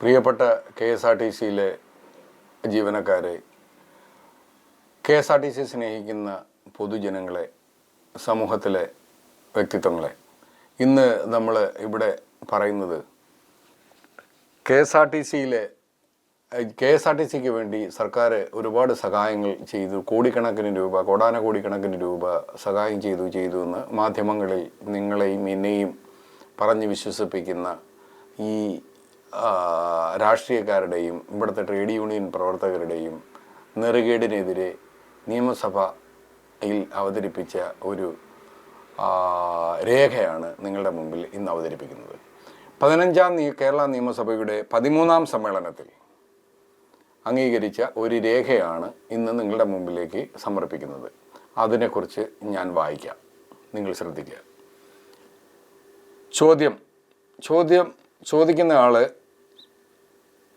പ്രിയപ്പെട്ട K S R T സിയിലെ ജീവനക്കാരെ K S R T C സ്നേഹിക്കുന്ന പൊതുജനങ്ങളെ സമൂഹത്തിലെ വ്യക്തിത്വങ്ങളെ ഇന്ന് നമ്മൾ ഇവിടെ പറയുന്നത് കെ എസ് ആർ ടി സിയിലെ കെ എസ് ആർ ടി സിക്ക് വേണ്ടി സർക്കാർ ഒരുപാട് സഹായങ്ങൾ ചെയ്തു കോടിക്കണക്കിന് രൂപ കോടാന കോടിക്കണക്കിന് രൂപ സഹായം ചെയ്തു ചെയ്തു എന്ന് മാധ്യമങ്ങളിൽ നിങ്ങളെയും എന്നെയും പറഞ്ഞ് വിശ്വസിപ്പിക്കുന്ന ഈ രാഷ്ട്രീയക്കാരുടെയും ഇവിടുത്തെ ട്രേഡ് യൂണിയൻ പ്രവർത്തകരുടെയും നെറുകേടിനെതിരെ നിയമസഭയിൽ അവതരിപ്പിച്ച ഒരു രേഖയാണ് നിങ്ങളുടെ മുമ്പിൽ ഇന്ന് അവതരിപ്പിക്കുന്നത്. പതിനഞ്ചാം കേരള നിയമസഭയുടെ പതിമൂന്നാം സമ്മേളനത്തിൽ അംഗീകരിച്ച ഒരു രേഖയാണ് ഇന്ന് നിങ്ങളുടെ മുമ്പിലേക്ക് സമർപ്പിക്കുന്നത്. അതിനെക്കുറിച്ച് ഞാൻ വായിക്കാം. നിങ്ങൾ ശ്രദ്ധിക്കുക. ചോദ്യം. ചോദ്യം ചോദിക്കുന്ന ആൾ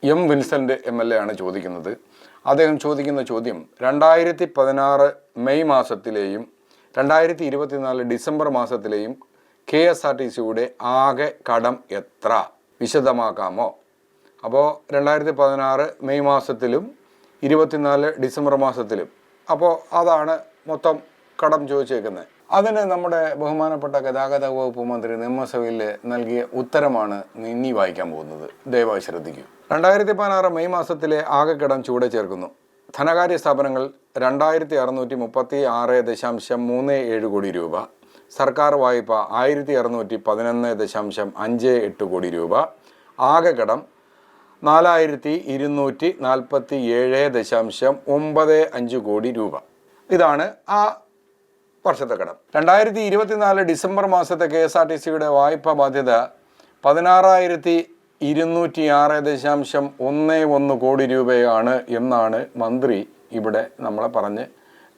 M Vincent M L A ആണ് ചോദിക്കുന്നത്. അദ്ദേഹം ചോദിക്കുന്ന ചോദ്യം രണ്ടായിരത്തി പതിനാറ് മെയ് മാസത്തിലെയും രണ്ടായിരത്തി ഇരുപത്തിനാല് ഡിസംബർ മാസത്തിലെയും കെ എസ് ആർ ടി സിയുടെ ആകെ കടം എത്ര? വിശദമാക്കാമോ? അപ്പോൾ രണ്ടായിരത്തി പതിനാറ് മെയ് മാസത്തിലും ഇരുപത്തിനാല് ഡിസംബർ മാസത്തിലും. അപ്പോൾ അതാണ് മൊത്തം കടം ചോദിച്ചേക്കുന്നത്. അതിന് നമ്മുടെ ബഹുമാനപ്പെട്ട ഗതാഗത വകുപ്പ് മന്ത്രി നിയമസഭയിൽ നൽകിയ ഉത്തരമാണ് ഇനി വായിക്കാൻ പോകുന്നത്. ദയവായി ശ്രദ്ധിക്കൂ. രണ്ടായിരത്തി പതിനാറ് മെയ് മാസത്തിലെ ആകെക്കിടം ചൂടെ ചേർക്കുന്നു. ധനകാര്യ സ്ഥാപനങ്ങൾ രണ്ടായിരത്തി അറുന്നൂറ്റി മുപ്പത്തി ആറ് ദശാംശം മൂന്ന് ഏഴ് കോടി രൂപ. സർക്കാർ വായ്പ ആയിരത്തി അറുന്നൂറ്റി പതിനൊന്ന് ദശാംശം അഞ്ച് എട്ട് കോടി രൂപ. ആകെക്കടം കടം നാലായിരത്തി ഇരുന്നൂറ്റി നാൽപ്പത്തി ഏഴ് ദശാംശം ഒമ്പത് അഞ്ച് കോടി രൂപ. ഇതാണ് ആ വർഷത്തെ കടം. രണ്ടായിരത്തി ഇരുപത്തിനാല് ഡിസംബർ മാസത്തെ കെ എസ് ആർ ടി സിയുടെ വായ്പാ ബാധ്യത പതിനാറായിരത്തി ഇരുന്നൂറ്റി ആറ് ദശാംശം ഒന്ന് ഒന്ന് കോടി രൂപയാണ് എന്നാണ് മന്ത്രി ഇവിടെ നമ്മളെ പറഞ്ഞ്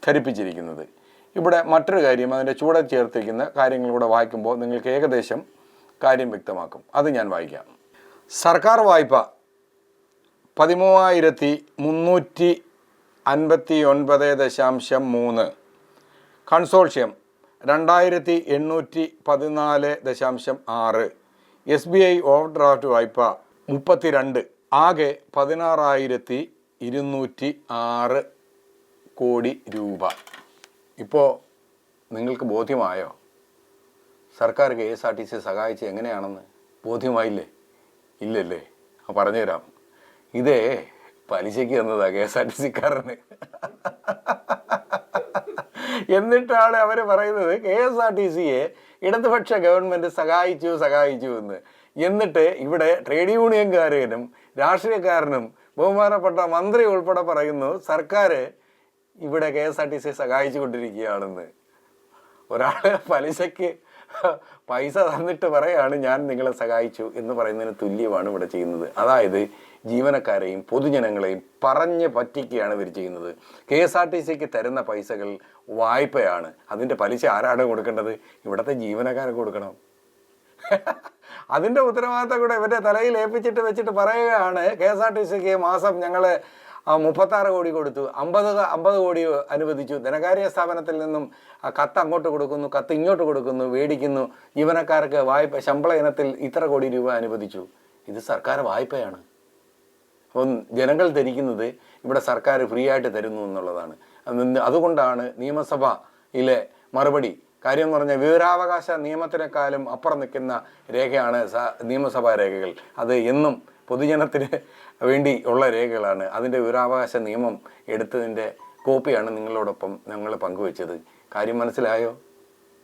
ധരിപ്പിച്ചിരിക്കുന്നത്. ഇവിടെ മറ്റൊരു കാര്യം അതിന്റെ ചൂടെ ചേർത്തിരിക്കുന്ന കാര്യങ്ങൾ കൂടെ വായിക്കുമ്പോൾ നിങ്ങൾക്ക് ഏകദേശം കാര്യം വ്യക്തമാക്കും. അത് ഞാൻ വായിക്കാം. സർക്കാർ വായ്പ പതിമൂവായിരത്തി മുന്നൂറ്റി അൻപത്തി ഒൻപത് ദശാംശം മൂന്ന്. കൺസോർഷ്യം രണ്ടായിരത്തി എണ്ണൂറ്റി പതിനാല് ദശാംശം ആറ്. S B I overdraft വായ്പ മുപ്പത്തിരണ്ട്. ആകെ പതിനാറായിരത്തി ഇരുന്നൂറ്റി ആറ് കോടി രൂപ. ഇപ്പോൾ നിങ്ങൾക്ക് ബോധ്യമായോ? സർക്കാർ K S R T C സഹായിച്ച് എങ്ങനെയാണെന്ന്? ബോധ്യമായില്ലേ? ഇല്ലല്ലേ? പറഞ്ഞുതരാം. ഇതേ പലിശയ്ക്ക് തന്നതാണ് കെ എസ് ആർ ടി സിക്കാരന് എന്നിട്ടാണ് അവർ പറയുന്നത് കെ എസ് ആർ ടി സിയെ ഇടതുപക്ഷ ഗവൺമെന്റ് സഹായിച്ചു സഹായിച്ചു എന്ന്. എന്നിട്ട് ഇവിടെ ട്രേഡ് യൂണിയൻകാരനും രാഷ്ട്രീയക്കാരനും ബഹുമാനപ്പെട്ട മന്ത്രി ഉൾപ്പെടെ പറയുന്നു സർക്കാർ ഇവിടെ കെ എസ് ആർ ടി സിയെ സഹായിച്ചു കൊണ്ടിരിക്കുകയാണെന്ന്. ഒരാൾ പലിശയ്ക്ക് പൈസ തന്നിട്ട് പറയാണ് ഞാൻ നിങ്ങളെ സഹായിച്ചു എന്ന് പറയുന്നതിന് തുല്യമാണ് ഇവിടെ ചെയ്യുന്നത്. അതായത് ജീവനക്കാരെയും പൊതുജനങ്ങളെയും പറഞ്ഞ് പറ്റിക്കുകയാണ് ഇവർ ചെയ്യുന്നത്. കെ എസ് ആർ ടി സിക്ക് തരുന്ന പൈസകൾ വായ്പയാണ്. അതിന്റെ പലിശ ആരാണ് കൊടുക്കേണ്ടത്? ഇവിടുത്തെ ജീവനക്കാരെ കൊടുക്കണം. അതിന്റെ ഉത്തരവാദിത്തം കൂടെ ഇവരുടെ തലയിൽ ഏൽപ്പിച്ചിട്ട് വെച്ചിട്ട് പറയുകയാണ് കെ എസ് ആർ ടി സിക്ക് മാസം ഞങ്ങൾ മുപ്പത്താറ് കോടി കൊടുത്തു. അമ്പത് അമ്പത് കോടി അനുവദിച്ചു. ധനകാര്യ സ്ഥാപനത്തിൽ നിന്നും കത്ത് അങ്ങോട്ട് കൊടുക്കുന്നു കത്ത് ഇങ്ങോട്ട് കൊടുക്കുന്നു മേടിക്കുന്നു. ജീവനക്കാർക്ക് വായ്പ ശമ്പള ഇനത്തിൽ ഇത്ര കോടി രൂപ അനുവദിച്ചു. ഇത് സർക്കാർ വായ്പയാണ്. അപ്പം ജനങ്ങൾ ധരിക്കുന്നത് ഇവിടെ സർക്കാർ ഫ്രീ ആയിട്ട് തരുന്നു എന്നുള്ളതാണ്. അതുകൊണ്ടാണ് നിയമസഭയിലെ മറുപടി. കാര്യം എന്ന് പറഞ്ഞാൽ വിവരാവകാശ നിയമത്തിനേക്കാളും അപ്പുറം നിൽക്കുന്ന രേഖയാണ് നിയമസഭാ രേഖകൾ. അത് എന്നും പൊതുജനത്തിന് വേണ്ടി ഉള്ള രേഖകളാണ്. അതിന്റെ വിവരാവകാശ നിയമം എടുത്തതിന്റെ കോപ്പിയാണ് നിങ്ങളോടൊപ്പം ഞങ്ങൾ പങ്കുവെച്ചത്. കാര്യം മനസ്സിലായോ?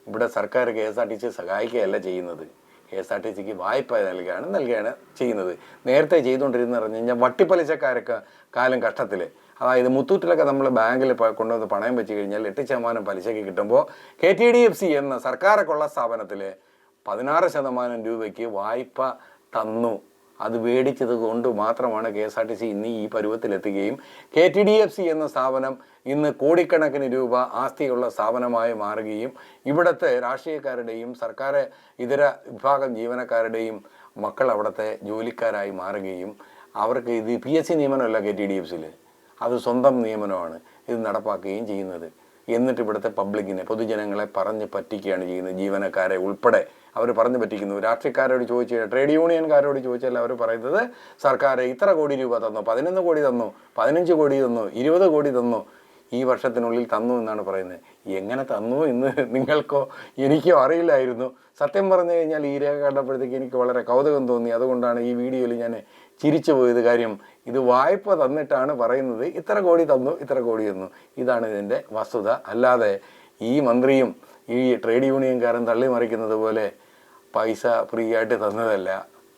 ഇവിടെ സർക്കാർ K S R T C സഹായിക്കുകയല്ല ചെയ്യുന്നത്. കെ എസ് ആർ ടി സിക്ക് വായ്പ നൽകുകയാണ് നൽകുകയാണ് ചെയ്യുന്നത്. നേരത്തെ ചെയ്തുകൊണ്ടിരുന്ന പറഞ്ഞു കഴിഞ്ഞാൽ വട്ടിപ്പലിശക്കാരൊക്കെ കാലം കഷ്ടത്തിൽ. അതായത് മുത്തൂറ്റിലൊക്കെ നമ്മൾ ബാങ്കിൽ കൊണ്ടുവന്ന് പണയം വെച്ച് കഴിഞ്ഞാൽ എട്ട് ശതമാനം പലിശയ്ക്ക് കിട്ടുമ്പോൾ K T D F C എന്ന സർക്കാരൊക്കെയുള്ള സ്ഥാപനത്തിൽ പതിനാറ് ശതമാനം രൂപയ്ക്ക് വായ്പ തന്നു. അത് മേടിച്ചത് കൊണ്ട് മാത്രമാണ് K S R T C ഇന്ന് ഈ പരുവത്തിലെത്തുകയും K T D F C എന്ന സ്ഥാപനം ഇന്ന് കോടിക്കണക്കിന് രൂപ ആസ്തിയുള്ള സ്ഥാപനമായി മാറുകയും ഇവിടുത്തെ രാഷ്ട്രീയക്കാരുടെയും സർക്കാർ ഇതര വിഭാഗം ജീവനക്കാരുടെയും മക്കൾ അവിടുത്തെ ജോലിക്കാരായി മാറുകയും അവർക്ക് ഇത് പി എസ് സി നിയമനമല്ല കെ ടി ഡി എഫ് സിയിൽ അത് സ്വന്തം നിയമനമാണ്. ഇത് നടപ്പാക്കുകയും ചെയ്യുന്നത്. എന്നിട്ട് ഇവിടുത്തെ പബ്ലിക്കിനെ പൊതുജനങ്ങളെ പറഞ്ഞ് പറ്റിക്കുകയാണ് ചെയ്യുന്നത്. ജീവനക്കാരെ ഉൾപ്പെടെ അവർ പറഞ്ഞു പറ്റിക്കുന്നു. രാഷ്ട്രീയക്കാരോട് ചോദിച്ചു ട്രേഡ് യൂണിയൻകാരോട് ചോദിച്ചാൽ അവർ പറയുന്നത് സർക്കാർ ഇത്ര കോടി രൂപ തന്നു പതിനൊന്ന് കോടി തന്നു പതിനഞ്ച് കോടി തന്നു ഇരുപത് കോടി തന്നു ഈ വർഷത്തിനുള്ളിൽ തന്നു എന്നാണ് പറയുന്നത്. എങ്ങനെ തന്നു എന്ന് നിങ്ങൾക്കോ എനിക്കോ അറിയില്ലായിരുന്നു. സത്യം പറഞ്ഞു കഴിഞ്ഞാൽ ഈ രേഖ കണ്ടപ്പോഴത്തേക്ക് എനിക്ക് വളരെ കൗതുകം തോന്നി. അതുകൊണ്ടാണ് ഈ വീഡിയോയിൽ ഞാൻ ചിരിച്ചു പോയത്. കാര്യം ഇത് വായ്പ തന്നിട്ടാണ് പറയുന്നത്. ഇത്ര കോടി തന്നു ഇത്ര കോടി തന്നു. ഇതാണ് ഇതിന്റെ വസ്തുത. അല്ലാതെ ഈ മന്ത്രിയും ഈ ട്രേഡ് യൂണിയൻകാരൻ തള്ളി മറിക്കുന്നത് പോലെ പൈസ ഫ്രീ ആയിട്ട് തന്നതല്ല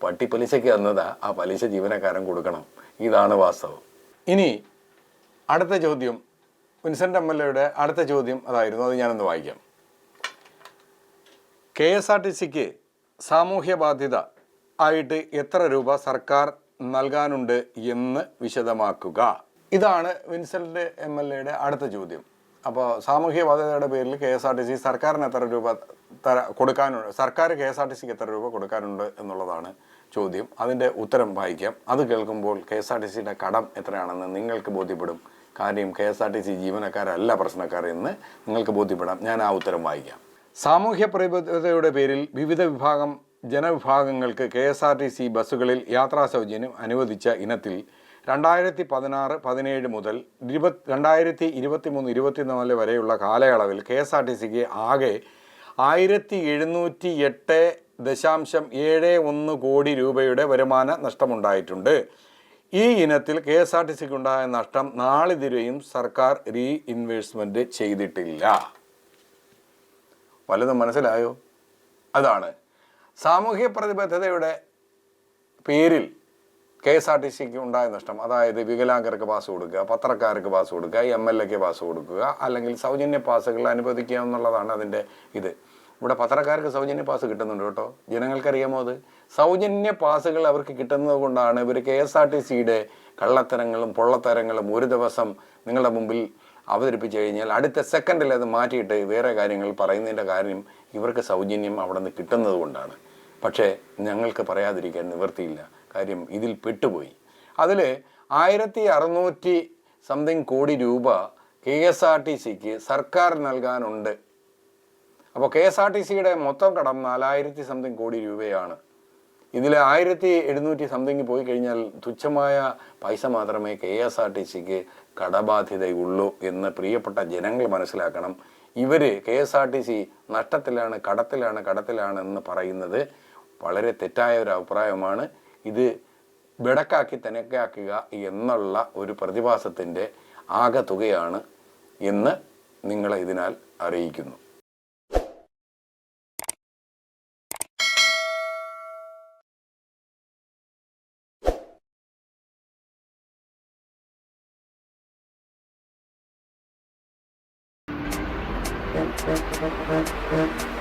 പട്ടി പലിശയ്ക്ക് തന്നതാ. ആ പലിശ ജീവനക്കാരൻ കൊടുക്കണം. ഇതാണ് വാസ്തവം. ഇനി അടുത്ത ചോദ്യം. വിൻസെന്റ് എം എൽ എയുടെ അടുത്ത ചോദ്യം അതായിരുന്നു. അത് ഞാനൊന്ന് വായിക്കാം. കെ എസ് ആർ ടി സിക്ക് സാമൂഹ്യ ബാധ്യത ആയിട്ട് എത്ര രൂപ സർക്കാർ നൽകാനുണ്ട് എന്ന് വിശദമാക്കുക. ഇതാണ് വിൻസെന്റ് എം എൽ എയുടെ അടുത്ത ചോദ്യം. അപ്പോൾ സാമൂഹ്യ ബാധ്യതയുടെ പേരിൽ K S R T C സർക്കാരിന് എത്ര രൂപ തര കൊടുക്കാനുണ്ട് സർക്കാർ കെ എസ് ആർ ടി സിക്ക് എത്ര രൂപ കൊടുക്കാനുണ്ട് എന്നുള്ളതാണ് ചോദ്യം. അതിന്റെ ഉത്തരം വായിക്കാം. അത് കേൾക്കുമ്പോൾ കെ എസ് ആർ ടി സിയുടെ കടം എത്രയാണെന്ന് നിങ്ങൾക്ക് ബോധ്യപ്പെടും. കാര്യം K S R T C ജീവനക്കാരല്ല പ്രശ്നക്കാർ എന്ന് നിങ്ങൾക്ക് ബോധ്യപ്പെടാം. ഞാൻ ആ ഉത്തരം വായിക്കാം. സാമൂഹ്യ പ്രതിബദ്ധതയുടെ പേരിൽ വിവിധ വിഭാഗം ജനവിഭാഗങ്ങൾക്ക് K S R T C ബസ്സുകളിൽ യാത്രാ സൗജന്യം അനുവദിച്ച ഇനത്തിൽ രണ്ടായിരത്തി പതിനാറ് പതിനേഴ് മുതൽ ഇരുപത് രണ്ടായിരത്തി ഇരുപത്തി മൂന്ന് ഇരുപത്തിനാല് വരെയുള്ള കാലയളവിൽ കെ എസ് ആർ ടി സിക്ക് ആകെ ആയിരത്തി എഴുന്നൂറ്റി എട്ട് ദശാംശം ഏഴ് ഒന്ന് കോടി രൂപയുടെ വരുമാന നഷ്ടമുണ്ടായിട്ടുണ്ട്. ഈ ഇനത്തിൽ കെ എസ് ആർ ടി സിക്ക് ഉണ്ടായ നഷ്ടം നാളിതുവരെയും സർക്കാർ റീ ഇൻവെസ്റ്റ്മെന്റ് ചെയ്തിട്ടില്ല. വല്ലതും മനസ്സിലായോ? അതാണ്. സാമൂഹ്യ പ്രതിബദ്ധതയുടെ പേരിൽ കെ എസ് ആർ ടി സിക്ക് ഉണ്ടായ നഷ്ടം അതായത് വികലാംഗർക്ക് പാസ് കൊടുക്കുക പത്രക്കാർക്ക് പാസ് കൊടുക്കുക എം എൽ എക്ക് പാസ് കൊടുക്കുക അല്ലെങ്കിൽ സൗജന്യ പാസുകൾ അനുവദിക്കുക എന്നുള്ളതാണ് അതിന്റെ ഇത്. ഇവിടെ പത്രക്കാർക്ക് സൗജന്യ പാസ് കിട്ടുന്നുണ്ട് കേട്ടോ. ജനങ്ങൾക്കറിയാമോ അത്? സൗജന്യ പാസുകൾ അവർക്ക് കിട്ടുന്നത് കൊണ്ടാണ് ഇവർ കെ എസ് ആർ ടി സിയുടെ കള്ളത്തരങ്ങളും പൊള്ളത്തരങ്ങളും ഒരു ദിവസം നിങ്ങളുടെ മുമ്പിൽ അവതരിപ്പിച്ചു കഴിഞ്ഞാൽ അടുത്ത സെക്കൻഡിൽ അത് മാറ്റിയിട്ട് വേറെ കാര്യങ്ങൾ പറയുന്നതിന്റെ കാര്യം ഇവർക്ക് സൗജന്യം അവിടെ നിന്ന് കിട്ടുന്നത് കൊണ്ടാണ്. പക്ഷേ ഞങ്ങൾക്ക് പറയാതിരിക്കാൻ നിവൃത്തിയില്ല. കാര്യം ഇതിൽ പെട്ടുപോയി. അതിൽ ആയിരത്തി അറുന്നൂറ്റി സംതിങ് കോടി രൂപ കെ എസ് ആർ ടി സിക്ക് സർക്കാർ നൽകാനുണ്ട് അപ്പോൾ കെ എസ് ആർ ടി സിയുടെ മൊത്തം കടം നാലായിരത്തി സംതിങ് കോടി രൂപയാണ്. ഇതിൽ ആയിരത്തി എഴുന്നൂറ്റി സംതിങ് പോയി കഴിഞ്ഞാൽ തുച്ഛമായ പൈസ മാത്രമേ കെ എസ് ആർ ടി സിക്ക് കടബാധ്യതയുള്ളൂ എന്ന് പ്രിയപ്പെട്ട ജനങ്ങൾ മനസ്സിലാക്കണം. ഇവർ K S R T C നഷ്ടത്തിലാണ് കടത്തിലാണ് കടത്തിലാണ് എന്ന് പറയുന്നത് വളരെ തെറ്റായ ഒരു അഭിപ്രായമാണ്. ഇത് ബെടക്കാക്കി തിനക്കാക്കുക എന്നുള്ള ഒരു പ്രതിഭാസത്തിന്റെ ആകെ തുകയാണ് എന്ന് നിങ്ങളെ ഇതിനാൽ അറിയിക്കുന്നു. Thank you.